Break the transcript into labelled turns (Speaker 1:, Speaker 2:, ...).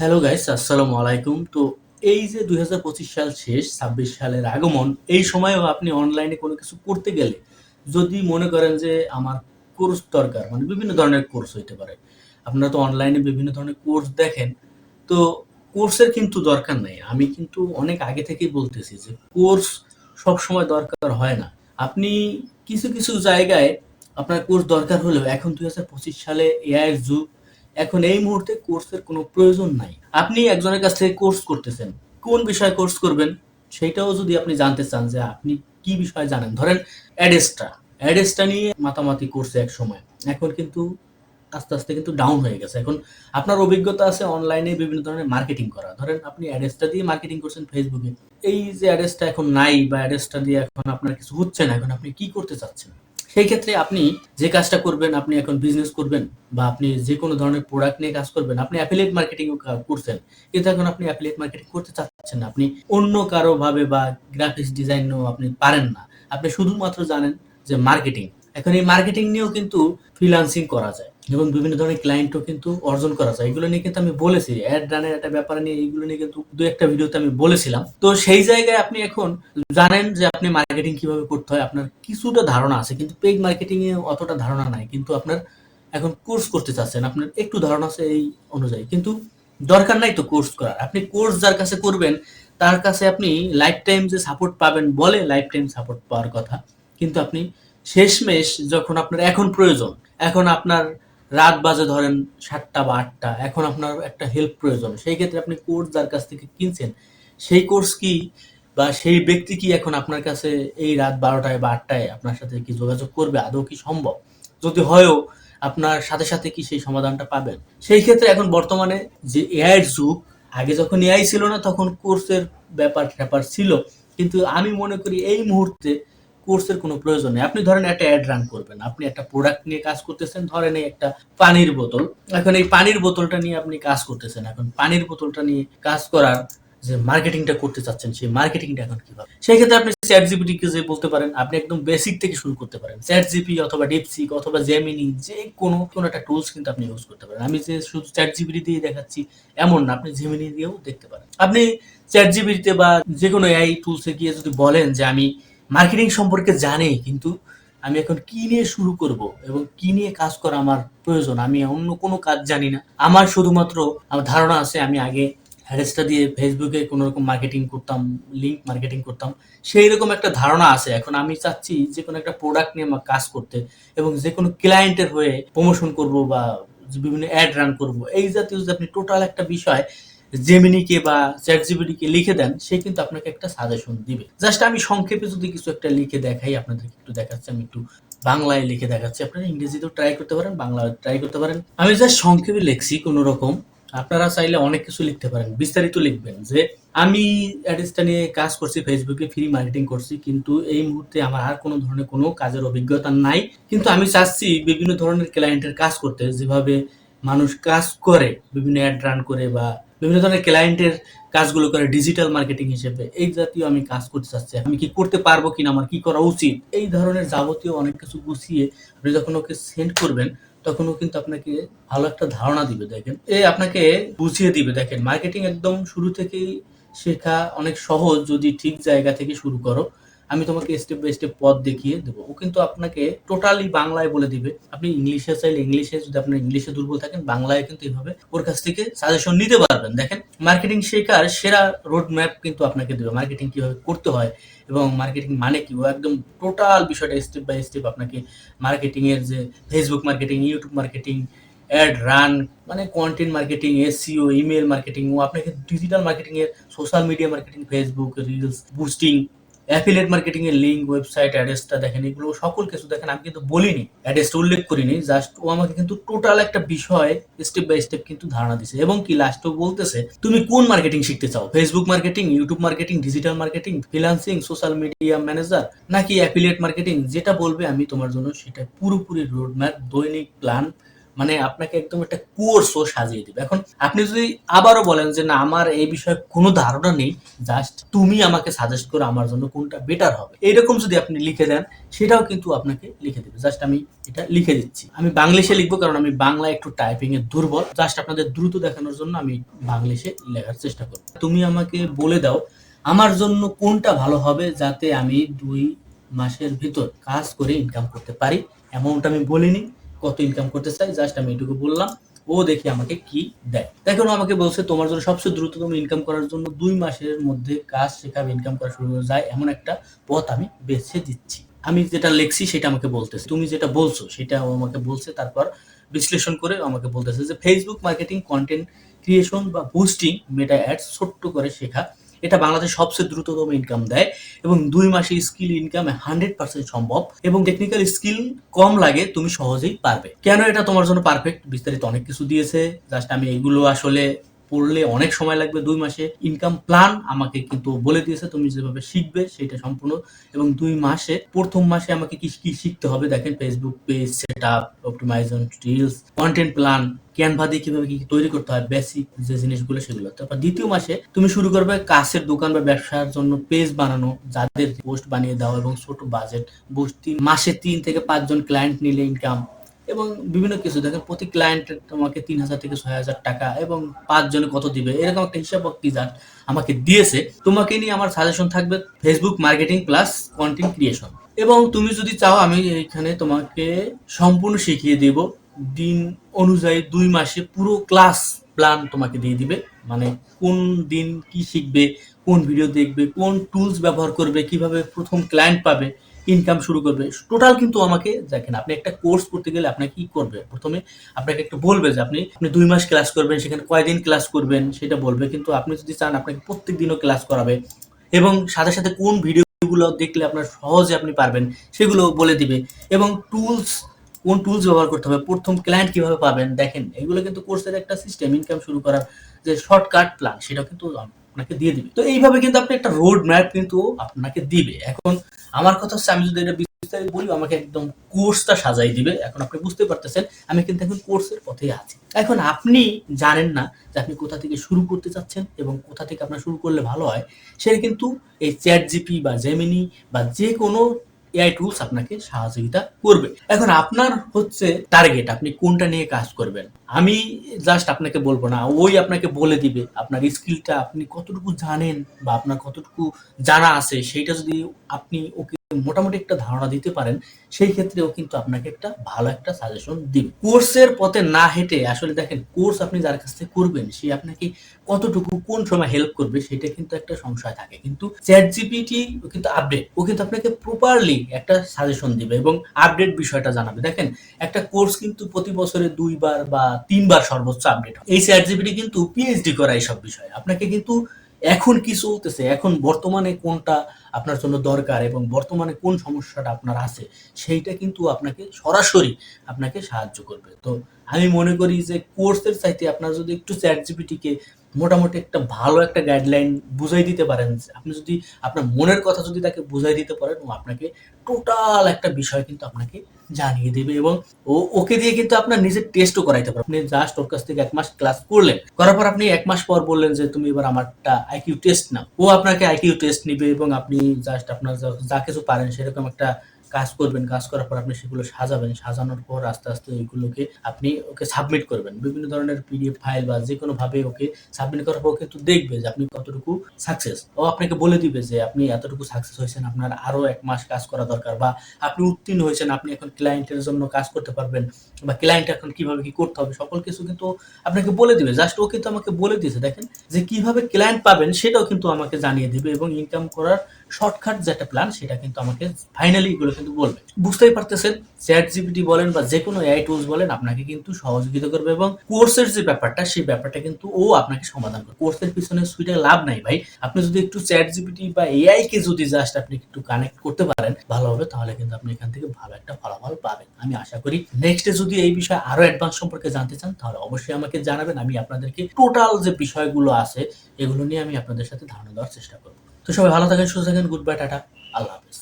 Speaker 1: Hello guys আসসালামু আলাইকুম তো এই যে দুই হাজার পঁচিশ সাল শেষ, ছাব্বিশ সালের আগমন, এই সময়ও আপনি অনলাইনে কোনো কিছু করতে গেলে যদি মনে করেন যে আমার কোর্স দরকার মানে বিভিন্ন ধরনের কোর্স হইতে পারে। আপনারা তো অনলাইনে বিভিন্ন ধরনের কোর্স দেখেন। তো কোর্সের কিন্তু দরকার নেই। আমি কিন্তু অনেক আগে থেকেই বলতেছি যে কোর্স সব সময় দরকার হয় না। আপনি কিছু কিছু জায়গায় আপনার কোর্স দরকার হলেও এখন দুই হাজার পঁচিশ সালে এআই যুগ এখন এই মুহূর্তে কোর্সের কোনো প্রয়োজন নাই। আপনি একজনের কাছ থেকে কোর্স করতেছেন, কোন বিষয়ে কোর্স করবেন সেটাও যদি আপনি জানতে চান যে আপনি কি বিষয়ে জানেন। ধরেন অ্যাডেস্টা অ্যাডেস্টা নিয়ে মাতামাতি করছে এক সময়। এখন কিন্তু আস্তে আস্তে কিন্তু ডাউন হয়ে গেছে। এখন আপনার অভিজ্ঞতা আছে অনলাইনে বিভিন্ন ধরনের মার্কেটিং করা। ধরেন আপনি অ্যাডেসটা দিয়ে মার্কেটিং করছেন ফেসবুকে এই যে অ্যাডেসটা এখন নাই বা অ্যাডেসটা দিয়ে এখন আপনার কিছু হচ্ছে না, এখন আপনি কি করতে চাচ্ছেন? সেই ক্ষেত্রে আপনি যে কাজটা করবেন, আপনি এখন বিজনেস করবেন বা আপনি যে কোনো ধরনের প্রোডাক্ট নিয়ে কাজ করবেন, আপনি অ্যাফিলিয়েট মার্কেটিং করছেন। কিন্তু এখন আপনি অ্যাফিলিয়েট মার্কেটিং করতে চাচ্ছেন না। আপনি অন্য কারও ভাবে বা গ্রাফিক্স ডিজাইন ডিজাইনও আপনি পারেন না। আপনি শুধুমাত্র জানেন যে মার্কেটিং এখন এই মার্কেটিং নিয়েও কিন্তু ফ্রিলান্সিং করা যায়। এবং বিভিন্ন ধরনের ক্লায়েন্টও কিন্তু অর্জন করা যায়। এগুলো নিয়ে কিন্তু আমি বলেছি। অ্যাড রানের একটা ব্যাপার নিয়ে এইগুলো নিয়ে কিন্তু দু একটা ভিডিওতে আমি বলেছিলাম। তো সেই জায়গায় আপনি এখন জানেন যে আপনি মার্কেটিং কীভাবে করতে হয়। আপনার কিছুটা ধারণা আছে, কিন্তু পেইড মার্কেটিং এ অতটা ধারণা নাই। কিন্তু আপনার এখন কোর্স করতে চাচ্ছেন, আপনার একটু ধারণা আছে এই অনুযায়ী। কিন্তু দরকার নাই তো কোর্স করার। আপনি কোর্স যার কাছে করবেন, তার কাছে আপনি লাইফ টাইম যে সাপোর্ট পাবেন বলে লাইফ টাইম সাপোর্ট পাওয়ার কথা। কিন্তু আপনি শেষমেশ যখন আপনার এখন প্রয়োজন, এখন আপনার রাত বাজে ধরেন সাতটা বা আটটা, এখন আপনার একটা হেল্প প্রয়োজন। সেই ক্ষেত্রে আপনি কোর্স যার কাছ থেকে কিনছেন, সেই কোর্স কি বা সেই ব্যক্তি কি এখন আপনার কাছে এই রাত বারোটায় বা আটটায় আপনার সাথে কি যোগাযোগ করবে? আদৌ কি সম্ভব? যদি হয়ও, আপনার সাথে সাথে কি সেই সমাধানটা পাবেন? সেই ক্ষেত্রে এখন বর্তমানে যে এআই এর যুগ, আগে যখন এআই ছিল না, তখন কোর্সের ব্যাপার ট্যাপার ছিল। কিন্তু আমি মনে করি এই মুহূর্তে কোর্সের কোনো প্রয়োজন নেই। আপনি ধরেন একটা অ্যাড রান করবেন। আপনি একটা প্রোডাক্ট নিয়ে কাজ করতেছেন, ধরেন এই একটা পানির বোতল। এখন এই পানির বোতলটা নিয়ে আপনি কাজ করতেছেন। এখন পানির বোতলটা নিয়ে কাজ করার যে মার্কেটিংটা করতে চাচ্ছেন, সেই মার্কেটিংটা এখন কীভাবে? সেই ক্ষেত্রে আপনি চ্যাট জিপিটি কে যে বলতে পারেন, আপনি একদম বেসিক থেকে শুরু করতে পারেন। চ্যাট জিপি অথবা ডিপসিক অথবা জেমিনি যে কোনো কোনো একটা টুলস কিন্তু আপনি ইউজ করতে পারেন। আমি যে শুধু চ্যাট জিপিটি দিয়ে দেখাচ্ছি, এমন না। আপনি জেমিনি দিয়েও দেখতে পারেন। আপনি চ্যাট জিপিটিতে বা যে কোনো এআই টুলসে গিয়ে যদি বলেন যে আমি মার্কেটিং সম্পর্কে জানি, কিন্তু আমি এখন কি নিয়ে শুরু করব এবং কি নিয়ে কাজ করা আমার প্রয়োজন, আমি অন্য কোনো কাজ জানি না। আমার শুধুমাত্র আমার ধারণা আছে, আমি আগে হ্যারেসটা দিয়ে ফেসবুকে কোনো রকম মার্কেটিং করতাম লিঙ্ক মার্কেটিং করতাম সেই রকম একটা ধারণা আছে। এখন আমি চাচ্ছি যে কোনো একটা প্রোডাক্ট নিয়ে আমার কাজ করতে এবং যে কোনো ক্লায়েন্টের হয়ে প্রমোশন করব বা বিভিন্ন অ্যাড রান করব। এই জাতীয় যদি আপনি টোটাল একটা বিষয় জেমিনিকে বা চ্যাট জিপিটিকে লিখে দেন, সে কিন্তু আপনাকে একটা সাজেশন দিবে। জাস্ট আমি সংক্ষেপে যদি কিছু একটা লিখে দেখাই, আপনাদেরকে একটু দেখাচ্ছি, আমি একটু বাংলায় লিখে দেখাচ্ছি। আপনারা ইংরেজিতেও ট্রাই করতে পারেন বাংলা ট্রাই করতে পারেন। আমি জাস্ট সংক্ষেপে লিখছি কোনো রকম আপনারা চাইলে অনেক কিছু লিখতে পারেন। বিস্তারিত লিখবেন যে, আমি অ্যাডেসটা নিয়ে কাজ করছি ফেসবুকে ফ্রি মার্কেটিং করছি, কিন্তু এই মুহূর্তে আমার আর কোনো ধরনের কোনো কাজের অভিজ্ঞতা নাই। কিন্তু আমি চাচ্ছি বিভিন্ন ধরনের ক্লায়েন্টের কাজ করতে, যেভাবে মানুষ কাজ করে, বিভিন্ন অ্যাড রান করে বা বিভিন্ন ধরনের ক্লায়েন্টের কাজগুলো করে ডিজিটাল মার্কেটিং হিসেবে। এই জাতীয় আমি কাজ করতে চাচ্ছি। আমি কি করতে পারব কিনা, আমার কি করা উচিত? এই ধরনের যাবতীয় অনেক কিছু গুছিয়ে আপনি যখন ওকে সেন্ড করবেন, তখন ও কিন্তু আপনাকে ভালো একটা ধারণা দিবে, দেখেন। এ আপনাকে বুঝিয়ে দিবে, দেখেন। মার্কেটিং একদম শুরু থেকেই শেখা অনেক সহজ। যদি ঠিক জায়গা থেকে শুরু করো আমি তোমাকে স্টেপ বাই স্টেপ পথ দেখিয়ে দেবো। ও কিন্তু আপনাকে টোটালি বাংলায় বলে দিবে। আপনি ইংলিশে চাইলে ইংলিশে যদি আপনার ইংলিশে দুর্বল থাকেন, বাংলায় কিন্তু এইভাবে ওর কাছ থেকে সাজেশন নিতে পারবেন। দেখেন মার্কেটিং শেখার সেরা রোড ম্যাপ কিন্তু আপনাকে দেবে। মার্কেটিং কীভাবে করতে হয় এবং মার্কেটিং মানে কি? ও একদম টোটাল বিষয়টা স্টেপ বাই স্টেপ আপনাকে মার্কেটিং এর যে Facebook marketing YouTube marketing ad run মানে content marketing SEO email marketing ও আপনাকে ডিজিটাল মার্কেটিং এর social media marketing Facebook reels boosting affiliate marketing এর লিঙ্ক ওয়েবসাইট অ্যাড্রেসটা দেখেন, এগুলো সকল কিছু দেখেন, আমি কিন্তু বলিনি অ্যাড্রেসটা উল্লেখ করিনি জাস্ট ও আমাকে কিন্তু টোটাল একটা বিষয় স্টেপ বাই স্টেপ কিন্তু ধারণা দিছে। এবং কি লাস্টও বলতেছে, তুমি কোন মার্কেটিং শিখতে চাও? Facebook marketing YouTube marketing digital marketing freelancing social media manager নাকি অ্যাফিলিয়েট মার্কেটিং যেটা বলবে, আমি তোমার জন্য সেটা পুরোপুরি রোড ম্যাপ দৈনিক প্ল্যান মানে আপনাকে একদম একটা কোর্সও সাজিয়ে দিবে। এখন আপনি যদি আবারও বলেন যে না, আমার এই বিষয়ে কোনো ধারণা নেই জাস্ট তুমি আমাকে সাজেস্ট করো আমার জন্য কোনটা বেটার হবে। এইরকম যদি আপনি লিখে দেন, সেটাও কিন্তু আপনাকে লিখে দেবে। জাস্ট আমি এটা লিখে দিচ্ছি। আমি বাংলিশে লিখব কারণ আমি বাংলা একটু টাইপিং এ দুর্বল। জাস্ট আপনাদের দ্রুত দেখানোর জন্য আমি বাংলিশে লেখার চেষ্টা করব। তুমি আমাকে বলে দাও, আমার জন্য কোনটা ভালো হবে যাতে আমি দুই মাসের ভিতর কাজ করে ইনকাম করতে পারি? অ্যামাউন্ট আমি বলিনি। কত ইনকাম করতে চাই জাস্ট আমি এটুকু বললাম। ও দেখি আমাকে কি দেয়। দেখুন আমাকে বলছে, তোমার জন্য সবচেয়ে দ্রুততম ইনকাম করার জন্য দুই মাসের মধ্যে কাজ শেখাবে ইনকাম করা শুরু হয়ে যায়, এমন একটা পথ আমি বেছে দিচ্ছি। আমি যেটা লিখছি সেটা আমাকে বলতেছে। তুমি যেটা বলছো সেটা আমাকে বলছে, তারপর বিশ্লেষণ করে আমাকে বলতেছে যে ফেসবুক মার্কেটিং কন্টেন্ট ক্রিয়েশন বা বুস্টিং মেটা অ্যাডস ছোট্ট করে শেখা এটা বাংলাদেশ সবচেয়ে দ্রুততম ইনকাম দেয় এবং দুই মাসে স্কিল ইনকাম হান্ড্রেড পার্সেন্ট সম্ভব এবং টেকনিক্যাল স্কিল কম লাগে, তুমি সহজেই পারবে। কেন এটা তোমার জন্য পারফেক্ট বিস্তারিত অনেক কিছু দিয়েছে। জাস্ট আমি এগুলো আসলে পড়লে অনেক সময় লাগবে, দুই মাসে ইনকাম প্ল্যান আমাকে কিন্তু বলে দিয়েছে, তুমি যেভাবে শিখবে সেটা সম্পূর্ণ এবং দুই মাসে, প্রথম মাসে আমাকে কি কি শিখতে হবে দেখেন Facebook page set up optimization reels content plan Canva দিয়ে কীভাবে কি তৈরি করতে হয় বেসিক যে জিনিসগুলো সেগুলো। তারপর দ্বিতীয় মাসে তুমি শুরু করবে কাছের দোকান বা ব্যবসার জন্য পেজ বানানো, যাদের পোস্ট বানিয়ে দাও এবং ছোট বাজেট বুস্ট তিন মাসে তিন থেকে পাঁচজন ক্লায়েন্ট নিলে ইনকাম এবং বিভিন্ন কিছু। দেখেন প্রতি ক্লায়েন্ট তোমাকে তিন হাজার থেকে ছয় হাজার টাকা এবং পাঁচজনে কত দিবে? এরকম একটা হিসাব জাস্ট আমাকে দিয়েছে। তোমাকে নিয়ে আমার সাজেশন থাকবে Facebook marketing plus content creation এবং তুমি যদি চাও, আমি এখানে তোমাকে সম্পূর্ণ শিখিয়ে দেব। দিন অনুযায়ী দুই মাসে পুরো ক্লাস প্ল্যান তোমাকে দিয়ে দিবে। মানে কোন দিন কি শিখবে, কোন ভিডিও দেখবে, কোন টুলস ব্যবহার করবে, কীভাবে প্রথম ক্লায়েন্ট পাবে ইনকাম শুরু করবে। টোটাল কিন্তু আমাকে দেখেন, আপনি একটা কোর্স করতে গেলে আপনাকে কি করবে? প্রথমে আপনাকে একটু বলবে যে আপনি আপনি দুই মাস ক্লাস করবেন, সেখানে কয়দিন ক্লাস করবেন সেটা বলবে। কিন্তু আপনি যদি চান আপনাকে প্রত্যেক দিনও ক্লাস করাবে এবং সাথে সাথে কোন ভিডিওগুলো দেখলে আপনার সহজে আপনি পারবেন সেগুলো বলে দিবে এবং টুলস কোন টুলস ব্যবহার করতে হবে, প্রথম ক্লায়েন্ট কীভাবে পাবেন, দেখেন, এগুলো কিন্তু কোর্সের একটা সিস্টেম ইনকাম শুরু করার যে শর্টকাট প্ল্যান সেটা কিন্তু আপনাকে দিয়ে দিবে। তো এইভাবে কিন্তু আপনি একটা রোড ম্যাপ কিন্তু আপনাকে দিবে। এখন আমার কথা হচ্ছে, আমি যদি এটা বিস্তারিত বলি আমাকে একদম কোর্সটা সাজাই দিবে। এখন আপনি বুঝতে পারতেছেন, আমি কিন্তু এখন কোর্সের পথে আছি। এখন আপনি জানেন না যে আপনি কোথা থেকে শুরু করতে চাচ্ছেন এবং কোথা থেকে আপনার শুরু করলে ভালো হয়, সেটা কিন্তু এই চ্যাট জিপি বা জেমিনি বা যে কোনো এআই টুলস আপনাকে সহযোগিতা করবে। এখন আপনার হচ্ছে টার্গেট আপনি কোনটা নিয়ে কাজ করবেন? আমি জাস্ট আপনাকে বলব না, ওই আপনাকে বলে দিবে আপনার স্কিলটা আপনি কতটুকু জানেন বা আপনার কতটুকু জানা আছে, সেইটা যদি আপনি ওকে মোটামুটি একটা ধারণা দিতে পারেন, সেই ক্ষেত্রেও কিন্তু আপনাকে একটা ভালো একটা সাজেশন দিবে। কোর্সের পথে না হেঁটে আসলে দেখেন কোর্স আপনি যার কাছ থেকে করবেন, সে আপনাকে কতটুকু কোন সময় হেল্প করবে সেটা কিন্তু একটা সংশয় থাকে। কিন্তু চ্যাট জিপিটি কিন্তু আপডেট ও কিন্তু আপনাকে প্রপারলি একটা সাজেশন দিবে এবং আপডেট বিষয়টা জানাবে। দেখেন একটা কোর্স কিন্তু প্রতি বছরে দুইবার বা তিনবার সর্বোচ্চ আপডেট এই চ্যাট জিপিটি কিন্তু পিএইচডি করা এইসব বিষয়ে। আপনাকে কিন্তু এখন কি চলতেছে? এখন বর্তমানে কোনটা আপনার জন্য দরকার এবং বর্তমানে কোন সমস্যাটা আপনার আছে, সেইটা কিন্তু আপনাকে সরাসরি আপনাকে সাহায্য করবে। তো আমি মনে করি যে কোর্সের চাইতে আপনার যদি একটু চ্যাট জিপিটিকে মোটামুটি একটা ভালো একটা গাইডলাইন বুঝাই দিতে পারেন। আপনি যদি, আপনার মনের কথা যদি তাকে বুঝাই দিতে পারেন, ও আপনাকে টোটাল একটা বিষয় কিন্তু আপনাকে জানিয়ে দেবে এবং ও, ওকে দিয়ে কিন্তু আপনার নিজের টেস্টও করাইতে পারবেন আপনি জাস্ট ওর কাছ থেকে এক মাস ক্লাস করলেন, করার পর আপনি এক মাস পর বললেন যে, তুমি এবার আমারটা আইকিউ টেস্ট নাও। ও আপনাকে আইকিউ টেস্ট নিবে এবং আপনি জাস্ট আপনার যা কিছু পারেন সেরকম একটা কাজ করবেন, কাজ করার পর আপনি সেগুলো সাজাবেন, সাজানোর পর আস্তে আস্তে ওইগুলোকে আপনি ওকে সাবমিট করবেন। বিভিন্ন ধরনের পিডিএফ ফাইল বা যে কোনো ভাবে ওকে সাবমিট করার পর কিন্তু দেখবে যে আপনি কতটুকু সাকসেস ও আপনাকে বলে দিবে যে আপনি এতটুকু সাকসেস হয়েছেন, আপনার আরও এক মাস কাজ করা দরকার বা আপনি উত্তীর্ণ হয়েছেন, আপনি এখন ক্লায়েন্টের জন্য কাজ করতে পারবেন বা ক্লায়েন্ট এখন কীভাবে কি করতে হবে, সকল কিছু কিন্তু আপনাকে বলে দিবে। জাস্ট ও কিন্তু আমাকে বলে দিয়েছে, দেখেন যে কীভাবে ক্লায়েন্ট পাবেন সেটাও কিন্তু আমাকে জানিয়ে দিবে এবং ইনকাম করার শর্টকাট যে একটা প্ল্যান সেটা কিন্তু আমাকে ফাইনালি এগুলো কিন্তু বলবে। বুঝতেই পারতেছেন চ্যাট জিপিটি বলেন বা যে কোনো এআই টুলস বলেন, আপনাকে কিন্তু সহযোগিতা করবে এবং কোর্সের যে ব্যাপারটা, সেই ব্যাপারটা কিন্তু ও আপনাকে সমাধান করবে। কোর্সের পিছনে সুইটা লাভ নাই ভাই। আপনি যদি একটু চ্যাট জিপিটি বা এআই কে যদি জাস্ট আপনি একটু কানেক্ট করতে পারেন, ভালো হবে, তাহলে কিন্তু আপনি এখান থেকে ভালো একটা ফলাফল পাবেন। আমি আশা করি নেক্সটে যদি এই বিষয়ে আরও অ্যাডভান্স সম্পর্কে জানতে চান, তাহলে অবশ্যই আমাকে জানাবেন। আমি আপনাদেরকে টোটাল যে বিষয়গুলো আছে, এগুলো নিয়ে আমি আপনাদের সাথে ধারণা দেওয়ার চেষ্টা করব। তো সবাই ভালো থাকেন সুস্থ থাকেন গুড বাই টাটা আল্লাহ হাফিজ।